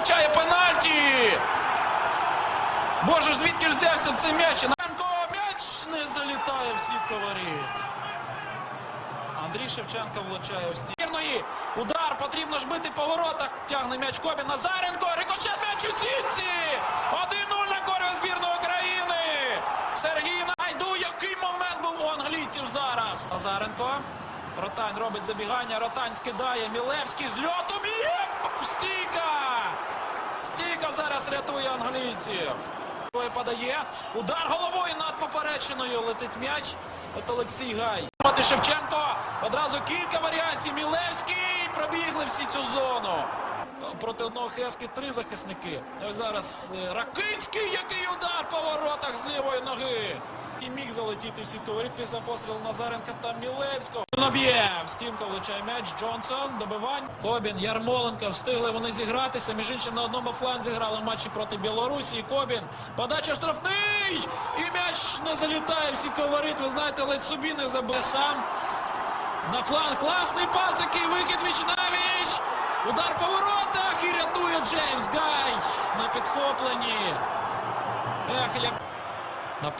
визначає пенальті. Боже, звідки ж взявся цей м'яч? Анко м'яч не залітає в сітку воріт. Андрій Шевченко влучає в стірної. Удар потрібно ж бити по воротах. Тягне м'яч Кобі Назаренко. Рикошет м'яч у сітці. 1-0 на користь збірної України. Сергій Найду, який момент був у англійців зараз. Назаренко. Ротань робить забігання. Ротань скидає. Мілевський з льоту. Стійка зараз рятує англійців. Ой, Подає. Удар головою над поперечиною. Летить м'яч. От Олексій Гай. Проти Шевченко. Одразу кілька варіантів. Мілевський. Пробігли всі цю зону. Проти одного Хески три захисники. Ось зараз Ракинський, Ракицький, який удар по воротах з лівої ноги. І міг залетіти в сітку воріт після пострілу Назаренка та Мілевського. Наб'є. В стінку влучає м'яч. Джонсон. Добивань. Кобін, Ярмоленко. Встигли вони зігратися. Між іншим на одному фланзі грали в матчі проти Білорусі. Кобін. Подача штрафний. І м'яч не залітає в сітку воріт. Ви знаєте, ледь собі не забив сам. На фланг класний пас, який вихід віч навіч. Удар по воротах і рятує Джеймс Гай на підхопленні. Ех, як